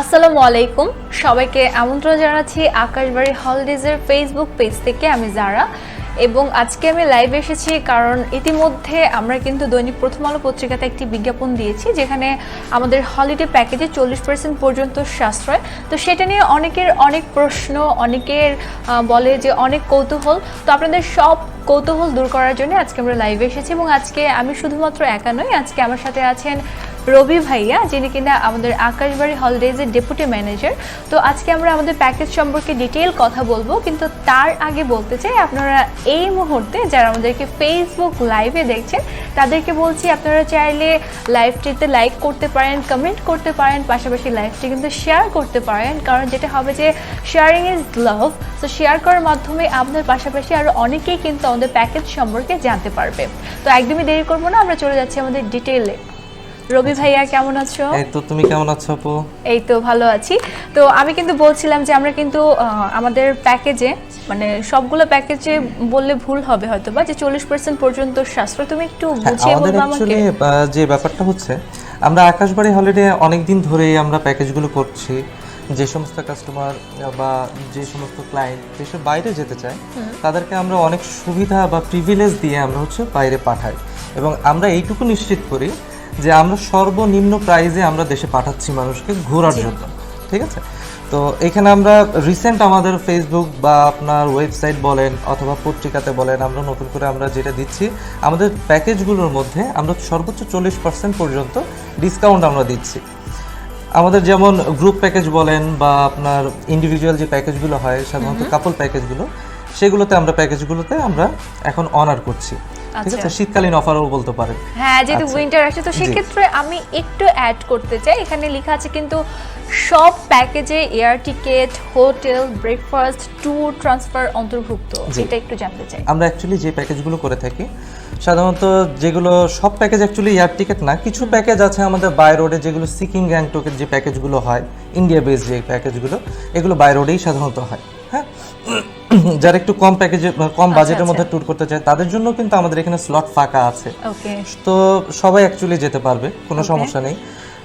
আসসালামু আলাইকুম। সবাইকে আমন্ত্রণ জানাচ্ছি আকাশবাড়ি হলিডেজের ফেসবুক পেজ থেকে আমি জারা। এবং আজকে আমি লাইভ এসেছি কারণ ইতিমধ্যে আমরা কিন্তু দৈনিক প্রথম আলো পত্রিকাতে একটি বিজ্ঞাপন দিয়েছি, যেখানে আমাদের হলিডে প্যাকেজে চল্লিশ পার্সেন্ট পর্যন্ত সাশ্রয়। তো সেটা নিয়ে অনেকের অনেক প্রশ্ন, অনেকের বলে যে অনেক কৌতূহল। তো আপনাদের সব কৌতূহল দূর করার জন্য আজকে আমরা লাইভে এসেছি এবং আজকে আমি শুধুমাত্র একা নই, আজকে আমার সাথে আছেন রবি ভাইয়া, যিনি কিনা আমাদের আকাশবাড়ি হলিডেজের ডেপুটি ম্যানেজার। তো আজকে আমরা আমাদের প্যাকেজ সম্পর্কে ডিটেল কথা বলব, কিন্তু তার আগে বলতে চাই, আপনারা এই মুহূর্তে যারা আমাদেরকে ফেসবুক লাইভে দেখছেন, তাদেরকে বলছি, আপনারা চাইলে লাইভটিতে লাইক করতে পারেন কমেন্ট করতে পারেন, পাশাপাশি লাইভটি কিন্তু শেয়ার করতে পারেন। কারণ যেটা হবে যে শেয়ারিং ইজ লাভ তো শেয়ার করার মাধ্যমে আপনার পাশাপাশি আরও অনেকেই কিন্তু আমাদের প্যাকেজ সম্পর্কে জানতে পারবে। তো একদমই দেরি করব না, আমরা চলে যাচ্ছি আমাদের ডিটেলে রবি ভাইয়া কেমন আছো? এই তো তুমি কেমন আছো আপু? এই তো ভালো আছি। তো আমি কিন্তু বলছিলাম যে আমরা কিন্তু আমাদের প্যাকেজে মানে সবগুলো প্যাকেজে বললে ভুল হবে হয়তো বা যে চল্লিশ পার্সেন্ট পর্যন্ত সাশ্রয়। তুমি একটু হ্যাঁ, বুঝিয়ে বলব আমাকে। যে ব্যাপারটা হচ্ছে আমরা আকাশবাড়ি হলিডে অনেক দিন ধরেই আমরা প্যাকেজগুলো করছি। যে সমস্ত কাস্টমার বা যে সমস্ত ক্লায়েন্ট দেশের বাইরে যেতে চায় তাদেরকে আমরা অনেক সুবিধা বা প্রিভিলেজ দিয়ে আমরা হচ্ছে বাইরে পাঠাই। এবং আমরা এইটুকু নিশ্চিত করি যে আমরা সর্বনিম্ন প্রাইজে আমরা দেশে পাঠাচ্ছি মানুষকে ঘোরার জন্য ঠিক আছে? তো এখানে আমরা রিসেন্ট আমাদের ফেসবুক বা আপনার ওয়েবসাইট বলেন অথবা পত্রিকাতে বলেন আমরা নতুন করে আমরা যেটা দিচ্ছি আমাদের প্যাকেজগুলোর মধ্যে আমরা সর্বোচ্চ চল্লিশ পার্সেন্ট পর্যন্ত ডিসকাউন্ট আমরা দিচ্ছি। আমাদের যেমন গ্রুপ প্যাকেজ বলেন বা আপনার ইন্ডিভিজুয়াল যে প্যাকেজগুলো হয় সাধারণত কাপল প্যাকেজগুলো সেগুলোতে আমরা প্যাকেজগুলোতে আমরা এখন অনার করছি। ঠিক আছে শীতকালীন অফারও বলতে পারেন হ্যাঁ যেহেতু আচ্ছা। উইন্টার আসছে তো সেক্ষেত্রে আমি একটু অ্যাড করতে চাই। এখানে লেখা আছে কিন্তু সব প্যাকেজে air ticket hotel breakfast tour transfer অন্তর্ভুক্ত। এটা একটু জানতে চাই। আমরা অ্যাকচুয়ালি যে প্যাকেজগুলো করে থাকি সাধারণত যেগুলো সব প্যাকেজ অ্যাকচুয়ালি এয়ার টিকেট না কিছু প্যাকেজ আছে আমাদের বাই রোডে যেগুলো সিকিম গ্যাংটকের যে প্যাকেজগুলো হয় ইন্ডিয়া বেস যে প্যাকেজগুলো এগুলো বাই রোডেই সাধারণত হয় হ্যাঁ? যারা একটু কম প্যাকেজে কম বাজেটের মধ্যে ট্যুর করতে চায় তাদের জন্য কিন্তু আমাদের এখানে স্লট ফাঁকা আছে। তো সবাই অ্যাকচুয়ালি যেতে পারবে কোনো সমস্যা নেই।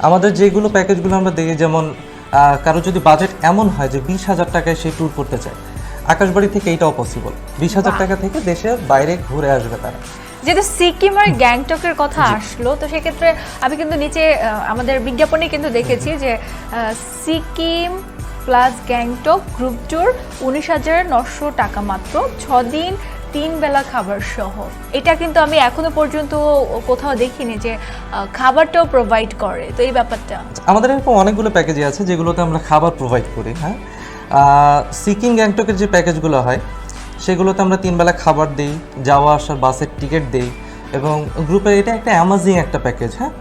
আমাদের যেগুলো প্যাকেজগুলো আমরা দেখি যেমন কারও যদি বাজেট এমন হয় যে বিশ হাজার টাকায় সে ট্যুর করতে চায় আকাশবাড়ি থেকে এইটাও পসিবল বিশ হাজার টাকা থেকে দেশের বাইরে ঘুরে আসবে তারা। যেহেতু সিকিম আর গ্যাংটকের কথা আসলো তো সেক্ষেত্রে আমি কিন্তু নিচে আমাদের বিজ্ঞাপনে কিন্তু দেখেছি যে Sikkim plus Gangtok group tour উনিশ হাজার নশো টাকা মাত্র ছ দিন তিন বেলা খাবার সহ। এটা কিন্তু আমি এখনও পর্যন্ত কোথাও দেখিনি যে খাবারটাও প্রোভাইড করে। তো এই ব্যাপারটা? আমাদের এরকম অনেকগুলো প্যাকেজই আছে যেগুলোতে আমরা খাবার প্রোভাইড করি হ্যাঁ? সিকিম, গ্যাংটকের যে প্যাকেজগুলো হয়, সেগুলোতে আমরা তিন বেলা খাবার দিই, যাওয়া আসার বাসের টিকিট দিই এবং গ্রুপের এটা একটা অ্যামাজিং একটা প্যাকেজ হ্যাঁ?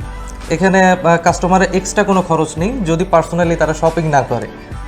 এখানে কাস্টমারের এক্সট্রা কোনো খরচ নেই, যদি পার্সোনালি তারা শপিং না করে।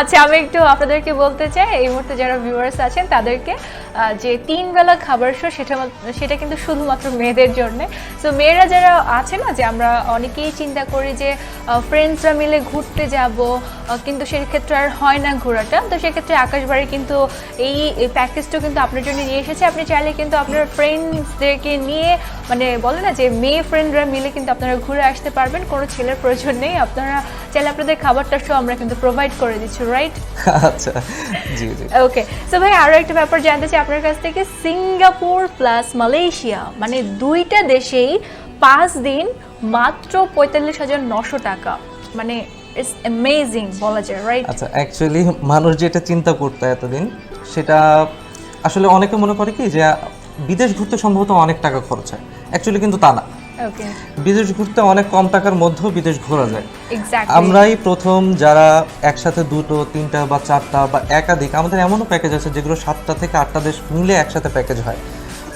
আচ্ছা আমি একটু আপনাদেরকে বলতে চাই, এই মুহূর্তে যারা ভিউয়ার্স আছেন, তাদেরকে যে তিন বেলা খাবার শো সেটা সেটা কিন্তু শুধুমাত্র মেয়েদের জন্য। তো মেয়েরা যারা আছে না, যে আমরা অনেকেই চিন্তা করি যে ফ্রেন্ডসরা মিলে ঘুরতে যাব কিন্তু সেক্ষেত্রে আর হয় না ঘোরাটা। তো সেক্ষেত্রে আকাশবাড়ি কিন্তু এই প্যাকেজটা কিন্তু আপনার জন্য নিয়ে এসেছে। আপনি চাইলে কিন্তু আপনার ফ্রেন্ডসদেরকে নিয়ে মানে বলে না যে, মেয়ে ফ্রেন্ডরা মিলে কিন্তু আপনারা ঘুরে আসতে পারবেন। কোনো ছেলের প্রয়োজন নেই। আপনারা চাইলে আপনাদের খাবারটা শো আমরা কিন্তু প্রোভাইড করে দিচ্ছি। রাইট আচ্ছা জি জি। ওকে সো ভাই আরও একটা ব্যাপার জানতে চাই আপনার কাছ থেকে। সিঙ্গাপুর প্লাস মালয়েশিয়া মানে দুইটা দেশেই পাঁচ দিন মাত্র পঁয়তাল্লিশ হাজার নশো টাকা। মানে ইটস অ্যামেজিং বলা যায় রাইট আচ্ছা অ্যাকচুয়ালি মানুষ যেটা চিন্তা করতো এতদিন সেটা আসলে অনেকে মনে করে কি যে বিদেশ ঘুরতে সম্ভবত অনেক টাকা খরচ হয়। অ্যাকচুয়ালি কিন্তু তা না। বিদেশ ঘুরতে অনেক কম টাকার মধ্যেও বিদেশ ঘোরা যায়। আমরাই প্রথম যারা একসাথে দুটো তিনটা বা চারটা বা একাধিক আমাদের এমনও প্যাকেজ আছে যেগুলো সাতটা থেকে আটটা দেশ মিলে একসাথে প্যাকেজ হয়।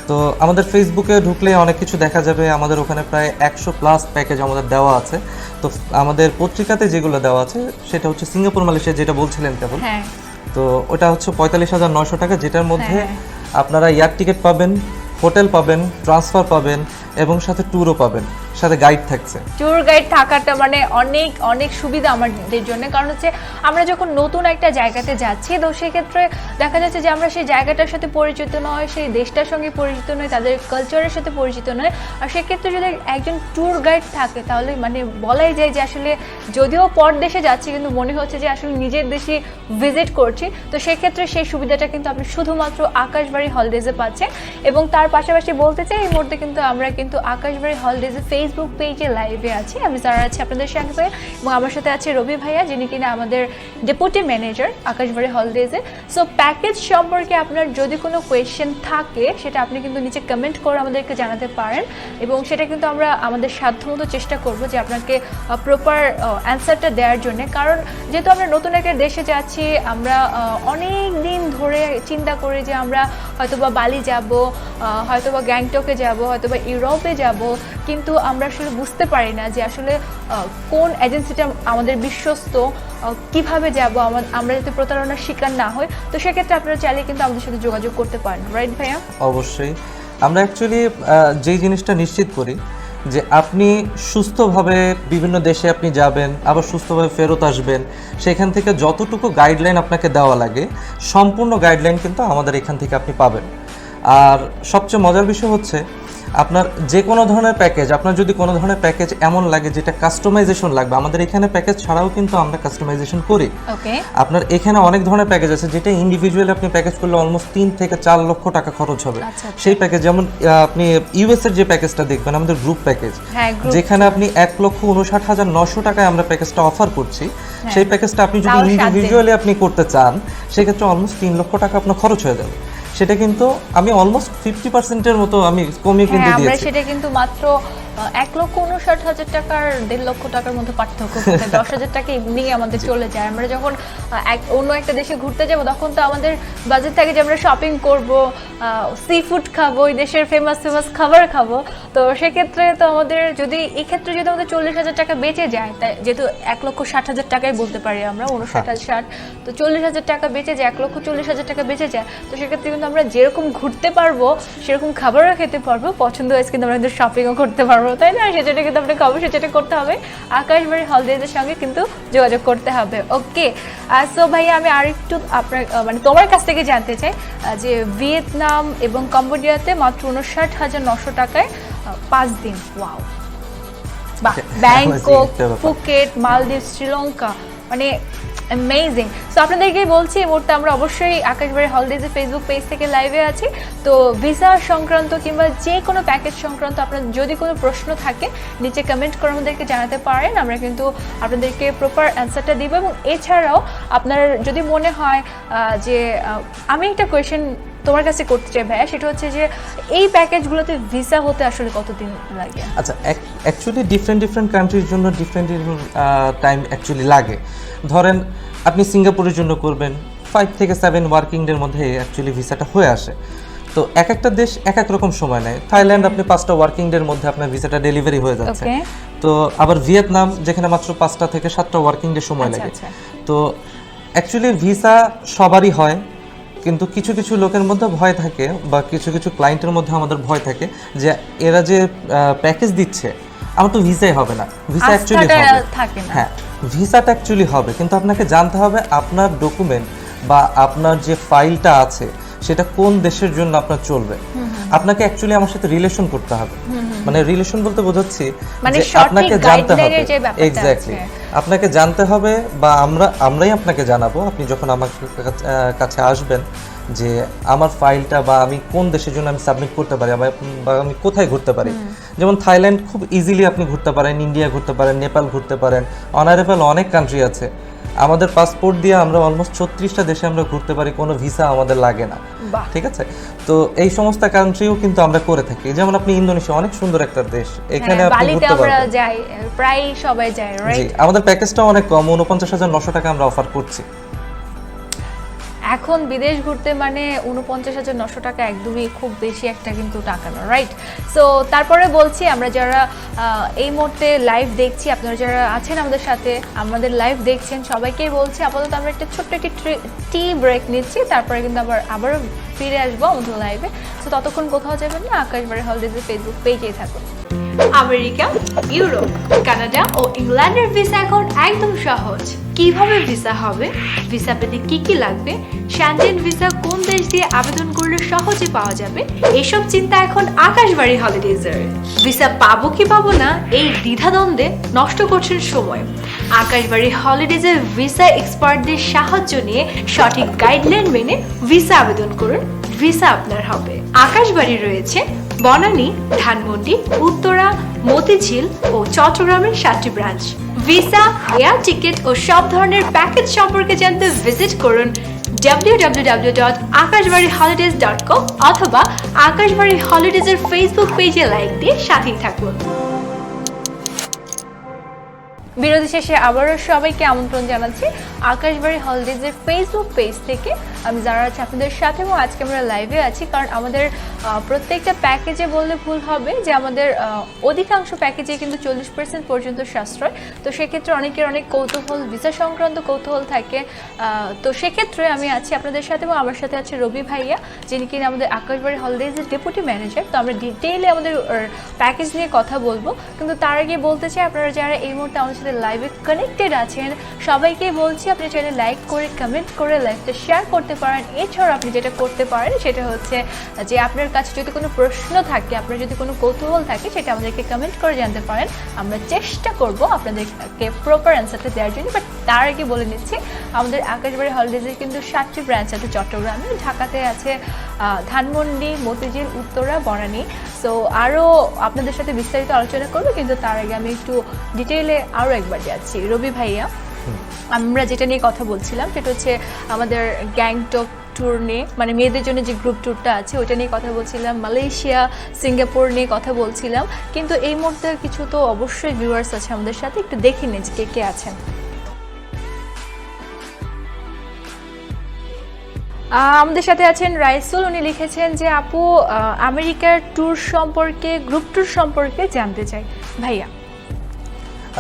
তো আমাদের ফেসবুকে ঢুকলে অনেক কিছু দেখা যাবে। আমাদের ওখানে প্রায় একশো প্লাস প্যাকেজ আমাদের দেওয়া আছে। তো আমাদের পত্রিকাতে যেগুলো দেওয়া আছে সেটা হচ্ছে সিঙ্গাপুর মালয়েশিয়া যেটা বলছিলেন কেবল। হ্যাঁ। তো ওটা হচ্ছে পঁয়তাল্লিশ হাজার নয়শো টাকা যেটার মধ্যে হ্যাঁ। আপনারা এয়ার টিকিট পাবেন হোটেল পাবেন ট্রান্সফার পাবেন এবং সাথে ট্যুরও পাবেন। সাথে গাইড থাকছে। ট্যুর গাইড থাকাটা মানে অনেক অনেক সুবিধা আমাদের জন্য। কারণ হচ্ছে, আমরা যখন নতুন একটা জায়গাতে যাচ্ছি, তো সেক্ষেত্রে দেখা যাচ্ছে যে আমরা সেই জায়গাটার সাথে পরিচিত নয়, সেই দেশটার সঙ্গে পরিচিত নয়, তাদের কালচারের সাথে পরিচিত নয়। আর সেক্ষেত্রে যদি একজন ট্যুর গাইড থাকে, তাহলে মানে বলাই যায় যে আসলে যদিও পর দেশে যাচ্ছি, কিন্তু মনে হচ্ছে যে আসলে নিজের দেশে ভিজিট করছি। তো সেক্ষেত্রে সেই সুবিধাটা কিন্তু আপনি শুধুমাত্র আকাশবাড়ি হলিডেজে পাচ্ছেন। এবং তার পাশাপাশি বলতে চাই, এই মুহূর্তে কিন্তু আমরা কিন্তু আকাশবাড়ি হলিডেজে ফেসবুক পেজে লাইভে আছি। আমি যারা আছি আপনাদের সঙ্গে এবং আমার সাথে আছে রবি ভাইয়া, যিনি কিনা আমাদের ডেপুটি ম্যানেজার আকাশবাড়ি হলডেজে সো প্যাকেজ সম্পর্কে আপনার যদি কোনো কোয়েশ্চেন থাকে, সেটা আপনি কিন্তু নিচে কমেন্ট করে আমাদেরকে জানাতে পারেন এবং সেটা কিন্তু আমরা আমাদের সাধ্যমতো চেষ্টা করব যে আপনাকে প্রপার অ্যান্সারটা দেওয়ার জন্য। কারণ যেহেতু আমরা নতুন একটা দেশে যাচ্ছি, আমরা অনেক দিন ধরে চিন্তা করি যে আমরা হয়তোবা বালি যাব হয়তোবা গ্যাংটকে যাব, হয়তোবা ইউরোপে যাব, কিন্তু আমরা আসলে বুঝতে পারি না যে আসলে কোন এজেন্সিটা আমাদের বিশ্বস্ত কীভাবে যাব আমরা যাতে প্রতারণার শিকার না হই। তো সেক্ষেত্রে আপনারা চাইলে কিন্তু আমাদের সাথে যোগাযোগ করতে পারেন রাইট ভাইয়া? অবশ্যই। আমরা অ্যাকচুয়ালি যেই জিনিসটা নিশ্চিত করি যে আপনি সুস্থভাবে বিভিন্ন দেশে আপনি যাবেন, আবার সুস্থভাবে ফেরত আসবেন, সেখান থেকে যতটুকু গাইডলাইন আপনাকে দেওয়া লাগে, সম্পূর্ণ গাইডলাইন কিন্তু আমাদের এখান থেকে আপনি পাবেন। আর সবচেয়ে মজার বিষয় হচ্ছে আপনার যে কোনো ধরনের প্যাকেজ আপনার যদি কোনো ধরনের প্যাকেজ এমন লাগে যেটা কাস্টমাইজেশন লাগবে আমাদের এখানে প্যাকেজ ছাড়াও কিন্তু আমরা কাস্টমাইজেশন করি। ওকে। আপনার এখানে অনেক ধরনের প্যাকেজ আছে যেটা ইন্ডিভিজুয়ালি আপনি প্যাকেজ করলে অলমোস্ট তিন থেকে চার লক্ষ টাকা খরচ হবে। আচ্ছা, আচ্ছা। সেই প্যাকেজ যেমন আপনি ইউএস এর যে প্যাকেজটা দেখবেন আমাদের গ্রুপ প্যাকেজ হ্যাঁ যেখানে আপনি এক লক্ষ উনষাট হাজার নশো টাকায় আমরা প্যাকেজটা অফার করছি। সেই প্যাকেজটা আপনি যদি। ইন্ডিভিজুয়ালি আপনি করতে চান সেক্ষেত্রে অলমোস্ট তিন লক্ষ টাকা আপনার খরচ হয়ে যাবে। সেটা কিন্তু আমি অলমোস্ট ফিফটি পার্সেন্টের মতো আমি কমিয়ে কিন্তু হ্যাঁ দিয়েছি। সেটা কিন্তু মাত্র এক লক্ষ উনষাট হাজার টাকার দেড় লক্ষ টাকার মধ্যে পার্থক্য? দশ হাজার টাকা এমনি আমাদের চলে যায়। আমরা যখন এক অন্য একটা দেশে ঘুরতে যাব তখন তো আমাদের বাজেট থাকে যে আমরা শপিং করব সি ফুড খাব ওই দেশের ফেমাস ফেমাস খাবার খাব। তো সেক্ষেত্রে তো আমাদের যদি এই ক্ষেত্রে যদি আমাদের চল্লিশ হাজার টাকা বেঁচে যায় তাই যেহেতু এক লক্ষ ষাট হাজার টাকাই বলতে পারি আমরা উনষাট হাজার ষাট তো চল্লিশ হাজার টাকা বেঁচে যায় এক লক্ষ চল্লিশ হাজার টাকা বেঁচে যায় তো সেক্ষেত্রে কিন্তু আমরা যেরকম ঘুরতে পারব সেরকম খাবারও খেতে পারব পছন্দ হয়েছে কিন্তু আমরা কিন্তু শপিংও করতে পারব তাই না? সেটা কিন্তু আপনাকে অবশ্যই সেটা করতে হবে আকাশবাড়ি হলদেজের সঙ্গে কিন্তু যোগাযোগ করতে হবে। ওকে সো ভাই আমি আরেকটু আপনার মানে তোমার কাছ থেকে জানতে চাই যে ভিয়েতনাম এবং কম্বোডিয়াতে মাত্র উনষাট হাজার নশো টাকায় পাঁচ দিন। ওয়াও বাহ ব্যাংকক একটা ফুকেট মালদ্বীপ শ্রীলঙ্কা মানে অ্যামেজিং সো আপনাদেরকেই বলছি, এই মুহূর্তে আমরা অবশ্যই আকাশবাড়ি হলডেজের ফেসবুক পেজ থেকে লাইভে আছি। তো ভিসা সংক্রান্ত কিংবা যে কোনো প্যাকেজ সংক্রান্ত আপনার যদি কোনো প্রশ্ন থাকে, নিচে কমেন্ট করে আমাদেরকে জানাতে পারেন। আমরা কিন্তু আপনাদেরকে প্রপার অ্যান্সারটা দিব। এবং এছাড়াও আপনার যদি মনে হয় যে আমি একটা কোয়েশ্চেন তোমার কাছে করতে চাই ভাইয়া সেটা হচ্ছে যে এই প্যাকেজগুলোতে ভিসা হতে আসলে কতদিন লাগে? আচ্ছা অ্যাকচুয়ালি ডিফারেন্ট ডিফারেন্ট কান্ট্রির জন্য ডিফারেন্ট টাইম অ্যাকচুয়ালি লাগে। ধরেন আপনি সিঙ্গাপুরের জন্য করবেন ফাইভ থেকে সেভেন ওয়ার্কিং ডের মধ্যে অ্যাকচুয়ালি ভিসাটা হয়ে আসে। তো এক একটা দেশ এক এক রকম সময় নেয়। থাইল্যান্ড আপনি পাঁচটা ওয়ার্কিং ডের মধ্যে আপনার ভিসাটা ডেলিভারি হয়ে যাচ্ছে। তো আবার ভিয়েতনাম যেখানে মাত্র পাঁচটা থেকে সাতটা ওয়ার্কিং ডে সময় আচ্ছা, লাগে। আচ্ছা। তো অ্যাকচুয়ালি ভিসা সবারই হয়। কিন্তু কিছু কিছু লোকের মধ্যে ভয় থাকে বা কিছু কিছু ক্লায়েন্টের মধ্যে আমাদের ভয় থাকে যে এরা যে প্যাকেজ দিচ্ছে আমার তো ভিসাই হবে না। ভিসা অ্যাকচুয়ালি হবে। হ্যাঁ ভিসাটা অ্যাকচুয়ালি হবে। কিন্তু আপনাকে জানতে হবে আপনার ডকুমেন্ট বা আপনার যে ফাইলটা আছে সেটা কোন দেশের জন্য আপনার চলবে? আপনাকে অ্যাকচুয়ালি আমার সাথে রিলেশন করতে হবে। মানে রিলেশন বলতে বোঝাচ্ছি মানে যে আপনাকে জানতে হবে। এক্স্যাক্টলি আপনাকে জানতে হবে বা আমরা আমরাই আপনাকে জানাব। আপনি যখন আমার কাছে- কাছে আসবেন যে আমার ফাইলটা বা আমি কোন দেশের জন্য আমি সাবমিট করতে পারি বা বা আমি কোথায় ঘুরতে পারি। যেমন থাইল্যান্ড খুব ইজিলি আপনি ঘুরতে পারেন ইন্ডিয়া ঘুরতে পারেন নেপাল ঘুরতে পারেন অনারেবল অনেক কান্ট্রি আছে। আমাদের পাসপোর্ট দিয়ে আমরা অলমোস্ট ছত্রিশটা দেশে আমরা ঘুরতে পারি কোনো ভিসা আমাদের লাগে না। ঠিক আছে? তো এই সমস্ত কান্ট্রিও কিন্তু আমরা করে থাকি। যেমন আপনি ইন্দোনেশিয়া অনেক সুন্দর একটা দেশ। এখানে হ্যাঁ, আপনি ঘুরতে পারবেন। যাই প্রায় সবাই যায় রাইট আমাদের প্যাকেজটা অনেক কম উনপঞ্চাশ হাজার নশো টাকা আমরা অফার করছি। এখন বিদেশ ঘুরতে মানে উনপঞ্চাশ হাজার নশো টাকা একদমই খুব বেশি একটা কিন্তু টাকা না রাইট সো তারপরে বলছি আমরা যারা এই মুহূর্তে লাইভ দেখছি, আপনারা যারা আছেন আমাদের সাথে, আমাদের লাইভ দেখছেন সবাইকেই বলছি আপাতত আমরা একটা ছোট্ট একটি টি ব্রেক নিচ্ছি, তারপরে কিন্তু আবার, আবারও ফিরে আসব আমাদের লাইভে তো ততক্ষণ কোথাও যাবেন না, আকাশবাড়ি হলডেজের ফেসবুক পেজেই থাকুন। আমেরিকা, ইউরোপ, কানাডা ও ইংল্যান্ডের ভিসা এখন একদম সহজ। কীভাবে ভিসা হবে? ভিসা পেতে কি কি লাগবে? শ্যানজেন ভিসা কোন দেশ দিয়ে আবেদন করলে সহজে পাওয়া যাবে? এসব চিন্তা এখন আকাশবাড়ি হলিডেজের ভিসা পাবো কি পাবো না, এই দ্বিধাদ্বন্দ্বে নষ্ট করছেন সময়। আকাশবাড়ি হলিডেজের ভিসা এক্সপার্টদের সাহায্য নিয়ে সঠিক গাইডলাইন মেনে ভিসা আবেদন করুন। ভিসা আপনার হবে। আকাশবাড়ি রয়েছে বনানী, ধানমন্ডি, উত্তরা, মতিঝিল ও চট্টগ্রামের সাতটি ব্রাঞ্চ ভিসা এয়ার টিকিট ও সব ধরনের প্যাকেজ সম্পর্কে জানতে ভিজিট করুন www.akashbari.holidays.com অথবা আকাশবাড়ি হলিডেজের ফেসবুক পেজে লাইক দিয়ে সাথেই থাকুন। বিরতি শেষে আবারও সবাইকে আমন্ত্রণ জানাচ্ছি আকাশবাড়ি হলিডেজের ফেসবুক পেজ থেকে। আমি যারা আছি আপনাদের সাথে এবং আজকে আমরা লাইভে আছি, কারণ আমাদের প্রত্যেকটা প্যাকেজে বললে ভুল হবে যে আমাদের অধিকাংশ প্যাকেজে কিন্তু চল্লিশ পার্সেন্ট পর্যন্ত সাশ্রয়। তো সেক্ষেত্রে অনেকের অনেক কৌতূহল ভিসা সংক্রান্ত কৌতূহল থাকে। তো সেক্ষেত্রে আমি আছি আপনাদের সাথে এবং আমার সাথে আছে রবি ভাইয়া, যিনি কিনা আমাদের আকাশবাড়ি হলিডেজের ডেপুটি ম্যানেজার তো আমরা ডিটেইলে আমাদের প্যাকেজ নিয়ে কথা বলব। কিন্তু তার আগে বলতে চাই, আপনারা যারা এই মুহূর্তে আমাদের সাথে লাইভে কানেক্টেড আছেন। সবাইকে বলছি, আপনি চাইলে লাইক করে কমেন্ট করে লাইভটা শেয়ার করতে পারেন। এছাড়াও আপনি যেটা করতে পারেন, সেটা হচ্ছে যে আপনার কাছে যদি কোনো প্রশ্ন থাকে, আপনার যদি কোনো কৌতূহল থাকে, সেটা আমাদেরকে কমেন্ট করে জানতে পারেন। আমরা চেষ্টা করব আপনাদেরকে প্রপার অ্যান্সারটা দেওয়ার জন্য বাট তার আগে বলে নিচ্ছি, আমাদের আকাশবাড়ি হলিডেজের কিন্তু সাতটি ব্রাঞ্চ আছে। চট্টগ্রামে, ঢাকাতে আছে ধানমন্ডি মতিঝিল উত্তরা বনানী। সো আরও আপনাদের সাথে বিস্তারিত আলোচনা করব কিন্তু তার আগে আমি একটু ডিটেইলে আরও একবার যাচ্ছি। রবি ভাইয়া আমরা যেটা নিয়ে কথা বলছিলাম সেটা হচ্ছে আমাদের গ্যাংটক ট্যুর নিয়ে মানে মেয়েদের জন্য যে গ্রুপ ট্যুরটা আছে ওইটা নিয়ে কথা বলছিলাম মালয়েশিয়া সিঙ্গাপুর নিয়ে কথা বলছিলাম। কিন্তু এই মুহূর্তে কিছু তো অবশ্যই ভিউয়ার্স আছে আমাদের সাথে একটু দেখে নিন কে কে আছেন। আমাদের সাথে আছেন রাইসুল। উনি লিখেছেন যে আপু আমেরিকার ট্যুর সম্পর্কে গ্রুপ ট্যুর সম্পর্কে জানতে চাই। ভাইয়া।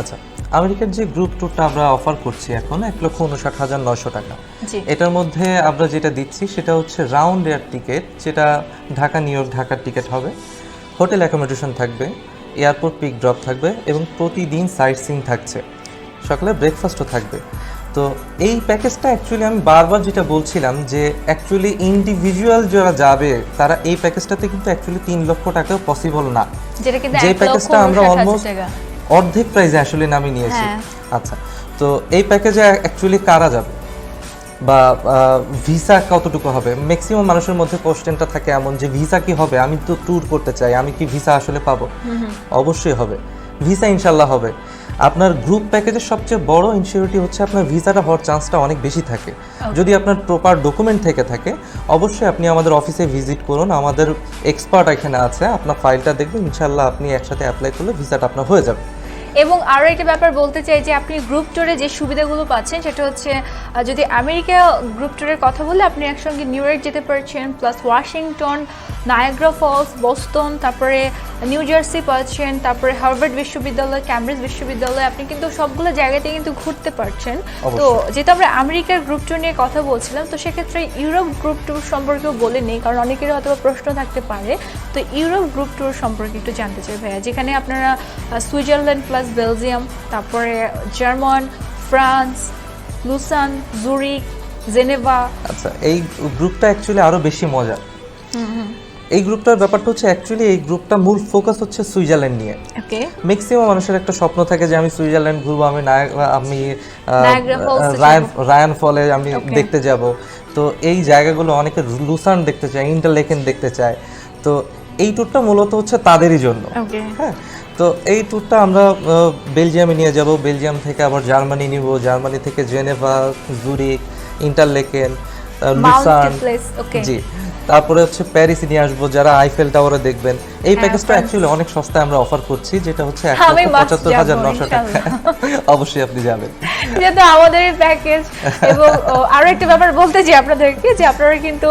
আচ্ছা আমেরিকার যে গ্রুপ ট্যুরটা আমরা অফার করছি এখন এক লক্ষ উনষাট হাজার নয়শো টাকা। জি। এটার মধ্যে আমরা যেটা দিচ্ছি সেটা হচ্ছে রাউন্ড এয়ার টিকিট যেটা ঢাকা নিউ ইয়র্ক ঢাকার টিকিট হবে। হোটেল অ্যাকোমোডেশন থাকবে এয়ারপোর্ট পিক ড্রপ থাকবে এবং প্রতিদিন সাইট সিন থাকছে। সকালে ব্রেকফাস্টও থাকবে। তো এই প্যাকেজটা অ্যাকচুয়ালি আমি বারবার যেটা বলছিলাম যে অ্যাকচুয়ালি ইন্ডিভিজুয়াল যারা যাবে তারা এই প্যাকেজটাতে কিন্তু অ্যাকচুয়ালি তিন লক্ষ টাকা পসিবল না। যে প্যাকেজটা আমরা অলমোস্ট অর্ধেক প্রাইসে আসলে নামিয়ে নিয়েছি। হ্যাঁ। আচ্ছা তো এই প্যাকেজে অ্যাকচুয়ালি কারা যাবে? বা ভিসা কতটুকু হবে? ম্যাক্সিমাম মানুষের মধ্যে কোশ্চেনটা থাকে এমন যে ভিসা কি হবে? আমি তো ট্যুর করতে চাই আমি কি ভিসা আসলে পাবো? অবশ্যই হবে। ভিসা ইনশাল্লাহ হবে। আপনার গ্রুপ প্যাকেজের সবচেয়ে বড় ইনসিউরিটি হচ্ছে আপনার ভিসাটা হওয়ার চান্সটা অনেক বেশি থাকে। যদি আপনার প্রপার ডকুমেন্ট থেকে থাকে অবশ্যই আপনি আমাদের অফিসে ভিজিট করুন। আমাদের এক্সপার্ট এখানে আছে আপনার ফাইলটা দেখবেন ইনশাল্লাহ আপনি একসাথে অ্যাপ্লাই করলে ভিসাটা আপনার হয়ে যাবে। এবং আরও একটা ব্যাপার বলতে চাই যে আপনি গ্রুপ ট্যুরে যে সুবিধাগুলো পাচ্ছেন সেটা হচ্ছে যদি আমেরিকা গ্রুপ ট্যুরের কথা বলে আপনি একসঙ্গে নিউ ইয়র্ক যেতে পারছেন plus Washington Niagara Falls Boston তারপরে নিউ জার্সি পাচ্ছেন তারপরে হার্ভার্ড বিশ্ববিদ্যালয় ক্যামব্রিজ বিশ্ববিদ্যালয় আপনি কিন্তু সবগুলো জায়গাতে কিন্তু ঘুরতে পারছেন তো। যেহেতু আমরা আমেরিকার গ্রুপ ট্যুর নিয়ে কথা বলছিলাম তো সেক্ষেত্রে ইউরোপ গ্রুপ ট্যুর সম্পর্কেও বলে নেই কারণ অনেকেরই হয়তো প্রশ্ন থাকতে পারে তো ইউরোপ গ্রুপ ট্যুর সম্পর্কে একটু জানতে চাই ভাইয়া যেখানে আপনারা সুইজারল্যান্ড প্লাস বেলজিয়াম তারপরে German France Lausanne Zurich Geneva আচ্ছা এই গ্রুপটা অ্যাকচুয়ালি আরও বেশি মজা। এই গ্রুপটার ব্যাপারটা হচ্ছে অ্যাকচুয়ালি এই গ্রুপটা মূল ফোকাস হচ্ছে সুইজারল্যান্ড নিয়ে। ওকে ম্যাক্সিমাম মানুষের একটা স্বপ্ন থাকে যে আমি সুইজারল্যান্ড ঘুরবো আমি আমি রায়ান ফলে আমি দেখতে যাব। তো এই জায়গাগুলো অনেকে লুসান দেখতে চায় ইন্টারলেকেন দেখতে চায়। তো এই ট্যুরটা মূলত হচ্ছে তাদেরই জন্য। ওকে হ্যাঁ? তো এই ট্যুরটা আমরা বেলজিয়ামে নিয়ে যাব। বেলজিয়াম থেকে আবার জার্মানি নিব। জার্মানি থেকে জেনেভা জুরিক ইন্টারলেকেন লুসান জি। তারপরে হচ্ছে প্যারিস নিয়ে আসব। যারা আইফেল টাওয়ারে দেখবেন এই প্যাকেজটা অ্যাকচুয়ালি অনেক সস্তায় আমরা অফার করছি যেটা হচ্ছে এক লক্ষ পঁচাত্তর হাজার নশো টাকা। অবশ্যই আপনি যাবেন। যেহেতু আমাদের প্যাকেজ এবং আরও একটা ব্যাপার বলতে চাই আপনাদেরকে যে আপনারা কিন্তু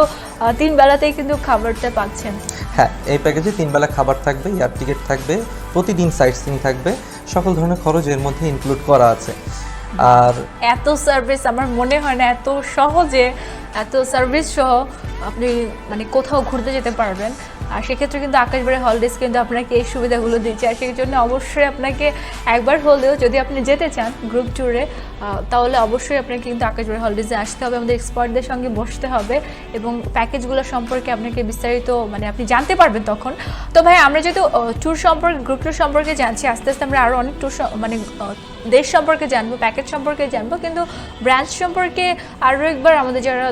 তিন বেলাতেই কিন্তু খাবারটা পাচ্ছেন। হ্যাঁ এই প্যাকেজে তিন বেলা খাবার থাকবে এয়ার টিকিট থাকবে প্রতিদিন সাইট সিং থাকবে। সকল ধরনের খরচ এর মধ্যে ইনক্লুড করা আছে। আর এত সার্ভিস আমার মনে হয় না, এত সহজে এত সার্ভিস সহ আপনি মানে কোথাও ঘুরতে যেতে পারবেন। আর সেক্ষেত্রে কিন্তু আকাশবাড়ি হলিডেজ কিন্তু আপনাকে এই সুবিধাগুলো দিচ্ছে। আর সেই জন্য অবশ্যই আপনাকে একবার হলেও যদি আপনি যেতে চান গ্রুপ ট্যুরে তাহলে অবশ্যই আপনাকে কিন্তু আকাশবাড়ি হলিডেজে আসতে হবে। আমাদের এক্সপার্টদের সঙ্গে বসতে হবে এবং প্যাকেজগুলো সম্পর্কে আপনাকে বিস্তারিত মানে আপনি জানতে পারবেন তখন। তো ভাই, আমরা যেহেতু ট্যুর সম্পর্কে গ্রুপ ট্যুর সম্পর্কে জানছি, আস্তে আস্তে আমরা আরও অনেক ট্যুর মানে দেশ সম্পর্কে জানব প্যাকেজ সম্পর্কে জানব। কিন্তু ব্রাঞ্চ সম্পর্কে আরও একবার আমাদের যারা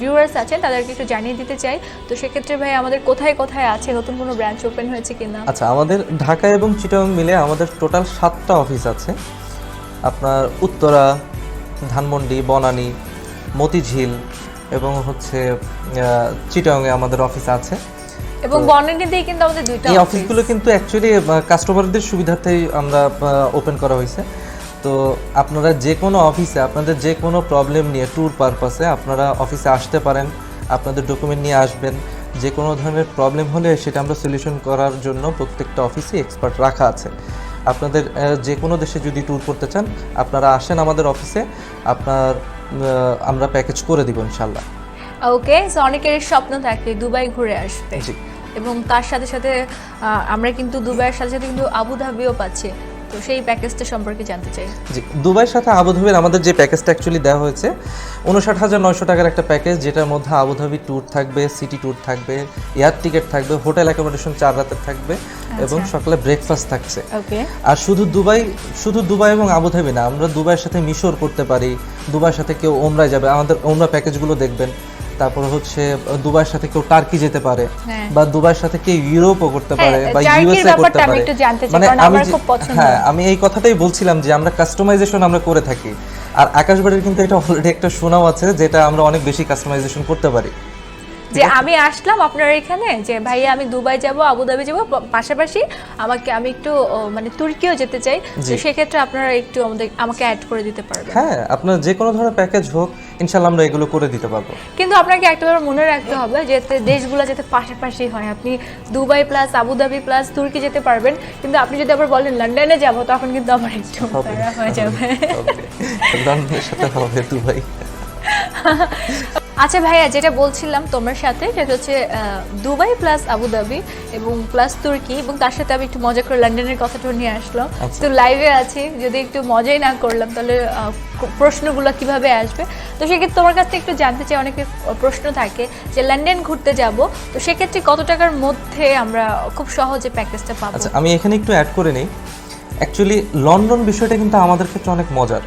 ভিউয়ার্স আছেন তাদেরকে একটু জানিয়ে দিতে চাই। তো সেক্ষেত্রে ভাই আমাদের কোথায় কোথায় আছে? নতুন কোনো ব্রাঞ্চ ওপেন হয়েছে কিনা? আচ্ছা আমাদের ঢাকা এবং চিটাগাং মিলে আমাদের টোটাল সাতটা অফিস আছে। আপনার উত্তরা ধানমন্ডি বনানী মতিঝিল এবং হচ্ছে আহ, চিটাগাংয়ে আমাদের অফিস আছে। এবং দিয়ে কিন্তু আমাদের দুইটা এই অফিসগুলো কিন্তু অ্যাকচুয়ালি কাস্টমারদের সুবিধার্থেই আমরা ওপেন করা হয়েছে। তো আপনারা যে কোনো অফিসে আপনাদের যে কোনো প্রবলেম নিয়ে ট্যুর পারপাসে আপনারা অফিসে আসতে পারেন আপনাদের ডকুমেন্ট নিয়ে আসবেন। যে কোনো ধরনের প্রবলেম হলে সেটা আমরা সলিউশন করার জন্য প্রত্যেকটা অফিসে এক্সপার্ট রাখা আছে। আপনাদের যে কোনো দেশে যদি ট্যুর করতে চান আপনারা আসেন আমাদের অফিসে আপনার আমরা প্যাকেজ করে দিব ইনশাল্লাহ ওকে সো অনেকের স্বপ্ন থাকে দুবাই ঘুরে আসতে। জি। এবং তার সাথে সাথে আমরা কিন্তু দুবাইয়ের সাথে সাথে কিন্তু আবুধাবিও পাচ্ছি। তো সেই প্যাকেজটা সম্পর্কে জানতে চাই। জি দুবাইয়ের সাথে আবুধাবির আমাদের যে প্যাকেজটা অ্যাকচুয়ালি দেওয়া হয়েছে উনষাট হাজার নয়শো টাকার একটা প্যাকেজ যেটার মধ্যে আবুধাবি ট্যুর থাকবে সিটি ট্যুর থাকবে এয়ার টিকিট থাকবে হোটেল অ্যাকোমোডেশন চার রাতের থাকবে এবং সকালে ব্রেকফাস্ট থাকছে। ওকে আর শুধু দুবাই শুধু দুবাই এবং আবুধাবি না আমরা দুবাইয়ের সাথে মিশর করতে পারি দুবাইয়ের সাথে কেউ ওমরায় যাবে আমাদের ওমরা প্যাকেজগুলো দেখবেন। তারপর হচ্ছে দুবাইয়ের সাথে কেউ টার্কি যেতে পারে হ্যাঁ। বা দুবাইয়ের সাথে কেউ ইউরোপও করতে হ্যাঁ, পারে বা ইউএসএ করতে পারে মানে আমি। হ্যাঁ আমি এই কথাটাই বলছিলাম যে আমরা কাস্টমাইজেশন আমরা করে থাকি আর আকাশবাড়ির কিন্তু এটা অলরেডি একটা সুনাম আছে যেটা আমরা অনেক বেশি কাস্টমাইজেশন করতে পারি যে আমি আসলাম আপনার এখানে যে ভাইয়া আমি দুবাই যাব আবুধাবি যাব পাশাপাশি আমাকে আমি একটু মানে তুর্কিও যেতে চাই। তো। সেক্ষেত্রে আপনারা একটু আমাদের আমাকে অ্যাড করে দিতে পারবেন। হ্যাঁ আপনার যে কোনো ধরনের প্যাকেজ হোক ইনশাল্লাহ আমরা এগুলো করে দিতে পারব। কিন্তু আপনাকে একটাবার মনে রাখতে হবে যে দেশগুলো যাতে পাশাপাশি হয়। আপনি দুবাই প্লাস আবুধাবি প্লাস তুর্কি যেতে পারবেন। কিন্তু আপনি যদি আবার বলেন লন্ডনে যাব তখন কিন্তু আমার একটু। হয়ে যাবে. লন্ডনের সাথে হবে দুবাই। আচ্ছা ভাইয়া যেটা বলছিলাম তোমার সাথে সেটা হচ্ছে দুবাই প্লাস আবুধাবি এবং প্লাস তুর্কি এবং তার সাথে আমি একটু মজা করে লন্ডনের কথাটা নিয়ে আসলাম। আচ্ছা। তো লাইভে আছি যদি একটু মজাই না করলাম তাহলে প্রশ্নগুলো কীভাবে আসবে? তো সেক্ষেত্রে তোমার কাছ থেকে একটু জানতে চাই অনেকে প্রশ্ন থাকে যে লন্ডন ঘুরতে যাব তো সেক্ষেত্রে কত টাকার মধ্যে আমরা খুব সহজে প্যাকেজটা পাবো? আচ্ছা আমি এখানে একটু অ্যাড করে নিই। অ্যাকচুয়ালি লন্ডন বিষয়টা কিন্তু আমাদের ক্ষেত্রে অনেক মজার।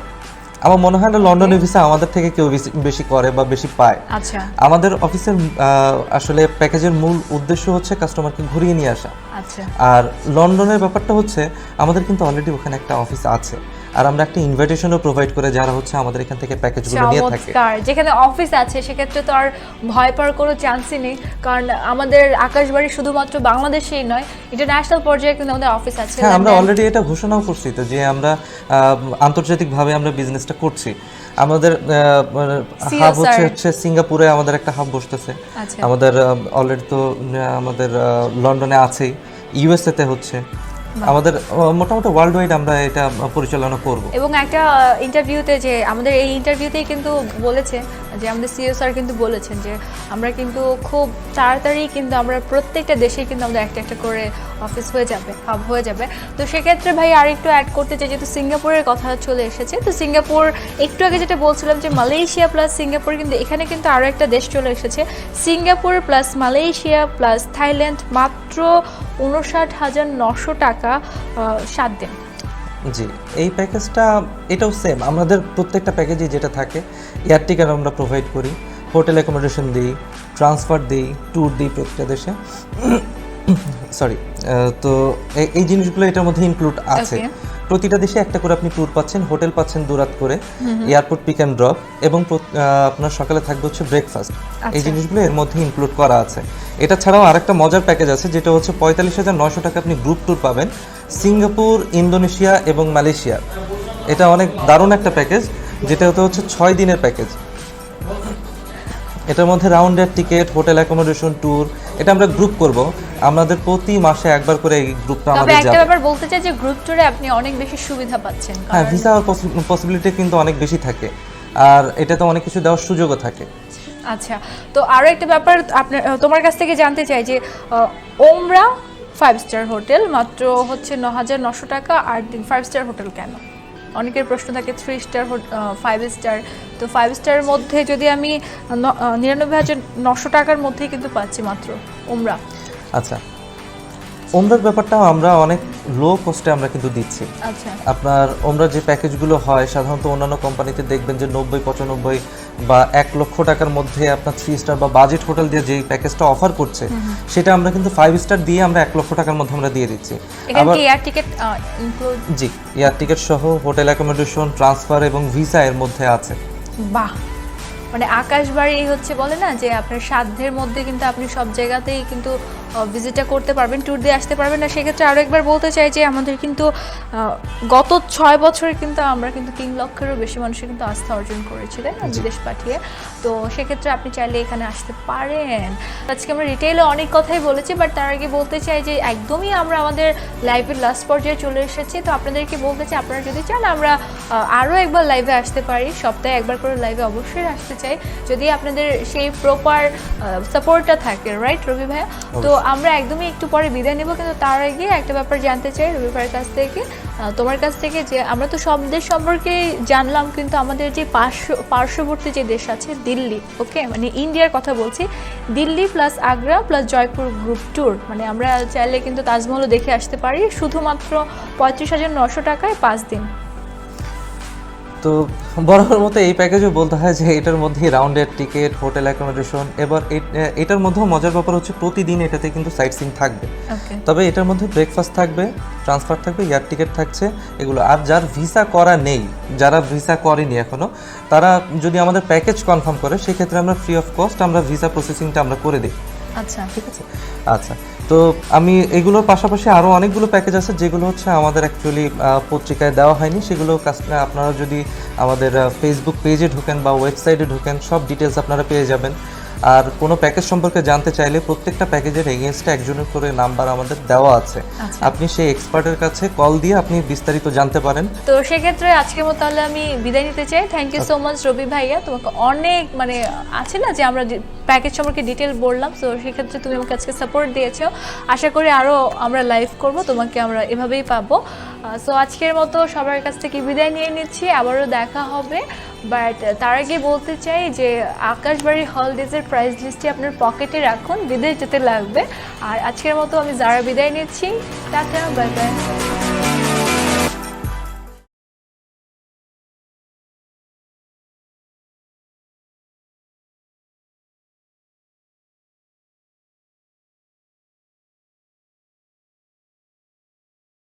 আমার মনে হয় না লন্ডনের ভিসা আমাদের থেকে কেউ বেশি করে বা বেশি পায়। আচ্ছা। আমাদের অফিসের আসলে প্যাকেজের মূল উদ্দেশ্য হচ্ছে কাস্টমারকে ঘুরিয়ে নিয়ে আসা। আর লন্ডনের ব্যাপারটা হচ্ছে আমাদের কিন্তু অলরেডি ওখানে একটা অফিস আছে। আর আমরা একটা ইনভাইটেশনও প্রোভাইড করে যারা হচ্ছে আমাদের এখান থেকে প্যাকেজগুলো নিয়ে থাকে। যেখানে অফিস আছে সেক্ষেত্রে তো আর ভয় পাওয়ার কোনো চান্সই নেই। কারণ আমাদের আকাশবাড়ি শুধুমাত্র বাংলাদেশেই নয় ইন্টারন্যাশনাল পর্যায়ে কিন্তু আমাদের অফিস আছে। হ্যাঁ আমরা অলরেডি এটা ঘোষণাও করছি তো যে আমরা আন্তর্জাতিকভাবে আমরা বিজনেসটা করছি। আমাদের হাব হচ্ছে হচ্ছে সিঙ্গাপুরে আমাদের একটা হাব বসতেছে। আচ্ছা। আমাদের অলরেডি তো আমাদের লন্ডনে আছেই। ইউএসএ তে হচ্ছে। আমাদের মোটামুটি ওয়ার্ল্ড ওয়াইড আমরা এটা পরিচালনা করব। এবং একটা ইন্টারভিউতে যে আমাদের এই ইন্টারভিউতেই কিন্তু বলেছে যে আমাদের সিও স্যার কিন্তু বলেছেন যে আমরা কিন্তু খুব তাড়াতাড়ি কিন্তু আমরা প্রত্যেকটা দেশেই কিন্তু আমাদের একটা একটা করে অফিস হয়ে যাবে হাব হয়ে যাবে। তো সেক্ষেত্রে ভাই আর একটু অ্যাড করতে চাই, যেহেতু সিঙ্গাপুরের কথা চলে এসেছে, তো সিঙ্গাপুর একটু আগে যেটা বলছিলাম যে মালয়েশিয়া প্লাস সিঙ্গাপুর কিন্তু এখানে কিন্তু আরও একটা দেশ চলে এসেছে। Singapore plus Malaysia plus Thailand মাত্র উনষাট হাজার নশো টাকা সাত দিন। জি, এই প্যাকেজটা এটাও সেম আমাদের প্রত্যেকটা প্যাকেজে যেটা থাকে, এয়ার টিকেট আমরা প্রোভাইড করি। হোটেল অ্যাকোমোডেশন দিই ট্রান্সফার দিই ট্যুর দিই প্রত্যেকটা দেশে। সরি তো এই- জিনিসগুলো এটার মধ্যে ইনক্লুড আছে. প্রতিটা দেশে একটা করে আপনি ট্যুর পাচ্ছেন হোটেল পাচ্ছেন দুরাত করে এয়ারপোর্ট পিক অ্যান্ড ড্রপ এবং আপনার সকালে থাকবে হচ্ছে ব্রেকফাস্ট এই আচ্ছা। জিনিসগুলো এর মধ্যে ইনক্লুড করা আছে। এটা ছাড়াও আরেকটা মজার প্যাকেজ আছে যেটা হচ্ছে পঁয়তাল্লিশ হাজার নয়শো টাকা আপনি গ্রুপ ট্যুর পাবেন সিঙ্গাপুর ইন্দোনেশিয়া এবং মালয়েশিয়া। এটা অনেক দারুণ একটা প্যাকেজ যেটা হতে হচ্ছে ছয় দিনের প্যাকেজ এটার মধ্যে রাউন্ডের টিকিট হোটেল অ্যাকোমোডেশন ট্যুর এটা আমরা গ্রুপ করব। আমাদের প্রতি মাসে একবার করে এই গ্রুপটা আমাদের একটা যাবে। ব্যাপার বলতে চাই যে গ্রুপ ট্যুরে আপনি অনেক বেশি সুবিধা পাচ্ছেন হ্যাঁ ভিসা পসিবিলিটি কিন্তু অনেক বেশি থাকে। আর এটাতে অনেক কিছু দেওয়ার সুযোগও থাকে। আচ্ছা তো আরও একটা ব্যাপার আপনার তোমার কাছ থেকে জানতে চাই যে ওমরা ফাইভ স্টার হোটেল মাত্র হচ্ছে ন হাজার নশো টাকা আর দিন ফাইভ স্টার হোটেল কেন? অনেকের প্রশ্ন থাকে থ্রি স্টার ফাইভ স্টার তো ফাইভ স্টারের মধ্যে যদি আমি নিরানব্বই হাজার নশো টাকার মধ্যেই কিন্তু পাচ্ছি মাত্র ওমরা আচ্ছা ওমরার ব্যাপারটাও আমরা অনেক লো কস্টে আমরা কিন্তু দিচ্ছি। আচ্ছা। আপনার ওমরা যে প্যাকেজগুলো হয় সাধারণত অন্যান্য কোম্পানিতে দেখবেন যে নব্বই পঁচানব্বই বা এক লক্ষ টাকার মধ্যে আপনার থ্রি স্টার বা বাজেট হোটেল দিয়ে যেই প্যাকেজটা অফার করছে সেটা আমরা কিন্তু ফাইভ স্টার দিয়ে আমরা এক লক্ষ টাকার মধ্যে আমরা দিয়ে দিচ্ছি। আবার এয়ার টিকিট ইনক্লুড জি এয়ার টিকিট সহ হোটেল অ্যাকোমোডেশন ট্রান্সফার এবং ভিসা এর মধ্যে আছে। বাহ! মানে আকাশবাড়ি হচ্ছে বলে না যে আপনার সাধ্যের মধ্যে কিন্তু আপনি সব জায়গাতেই কিন্তু ভিজিটটা করতে পারবেন ট্যুর দিয়ে আসতে পারবেন। না সেক্ষেত্রে আরও একবার বলতে চাই যে আমাদের কিন্তু গত ছয় বছরে কিন্তু আমরা কিন্তু তিন লক্ষেরও বেশি মানুষের কিন্তু আস্থা অর্জন করেছি তাই না বিদেশ পাঠিয়ে। তো সেক্ষেত্রে আপনি চাইলে এখানে আসতে পারেন। আজকে আমরা রিটেলে অনেক কথাই বলেছি বাট তার আগে বলতে চাই যে একদমই আমরা আমাদের লাইভের লাস্ট পর্যায়ে চলে এসেছি। তো আপনাদেরকে বলতে চাই আপনারা যদি চান আমরা আরও একবার লাইভে আসতে পারি। সপ্তাহে একবার করে লাইভে অবশ্যই আসতে চাই। যদি আপনাদের সেই প্রপার সাপোর্টটা থাকে রাইট রবি ভাইয়া? তো আমরা একদমই একটু পরে বিদায় নেব, কিন্তু তার আগে একটা ব্যাপার জানতে চাই রবি ভাইয়ের কাছ থেকে। তোমার কাছ থেকে যে আমরা তো সব দেশ সম্পর্কে জানলাম, কিন্তু আমাদের যে পার্শ্ব, পার্শ্ববর্তী যে দেশ আছে দিল্লি ওকে মানে ইন্ডিয়ার কথা বলছি। Delhi plus Agra plus Jaipur group tour মানে আমরা চাইলে কিন্তু তাজমহলও দেখে আসতে পারি। শুধুমাত্র পঁয়ত্রিশ হাজার নশো টাকায় পাঁচ দিন। তো বরাবর মতো এই প্যাকেজও বলতে হয় যে এটার মধ্যে রাউন্ডের টিকিট হোটেল অ্যাকোমোডেশন এবার এটার মধ্যেও মজার ব্যাপার হচ্ছে প্রতিদিন এটাতে কিন্তু সাইট সিন থাকবে। তবে এটার মধ্যে ব্রেকফাস্ট থাকবে ট্রান্সফার থাকবে এয়ার টিকিট থাকছে এগুলো। আর যার ভিসা করা নেই যারা ভিসা করেনি এখনও তারা যদি আমাদের প্যাকেজ কনফার্ম করে সেক্ষেত্রে আমরা ফ্রি অফ কস্ট আমরা ভিসা প্রসেসিংটা আমরা করে দিই আচ্ছা। ঠিক আছে? আচ্ছা। তো আমি এগুলোর পাশাপাশি আরও অনেকগুলো প্যাকেজ আছে যেগুলো হচ্ছে আমাদের অ্যাকচুয়ালি পত্রিকায় দেওয়া হয়নি। সেগুলো আপনারা যদি আমাদের ফেসবুক পেজে ঢোকেন বা ওয়েবসাইটে ঢোকেন, সব ডিটেলস আপনারা পেয়ে যাবেন। আর কোনো প্যাকেজ সম্পর্কে জানতে চাইলে প্রত্যেকটা প্যাকেজের এগেনস্টে একজনের করে নাম্বার আমাদের দেওয়া আছে। আচ্ছা। আপনি সেই এক্সপার্টের কাছে কল দিয়ে আপনি বিস্তারিত জানতে পারেন। তো সেক্ষেত্রে আজকের মতো তাহলে আমি বিদায় নিতে চাই। Thank you so much Rabi ভাইয়া। তোমাকে অনেক মানে আছে না যে আমরা প্যাকেজ সম্পর্কে ডিটেল বললাম তো সেক্ষেত্রে তুমি আমাকে আজকে সাপোর্ট দিয়েছ। আশা করি আরও আমরা লাইভ করব তোমাকে আমরা এভাবেই পাবো। সো আজকের মতো সবার কাছ থেকে বিদায় নিয়ে নিচ্ছি। আবারও দেখা হবে। বাট তার আগে বলতে চাই যে আকাশবাড়ি হলডেজের প্রাইস লিস্টটি আপনার পকেটে রাখুন বিদেশ যেতে লাগবে। আর আজকের মতো আমি যারা বিদায় নিচ্ছি, টাটা বাই বাই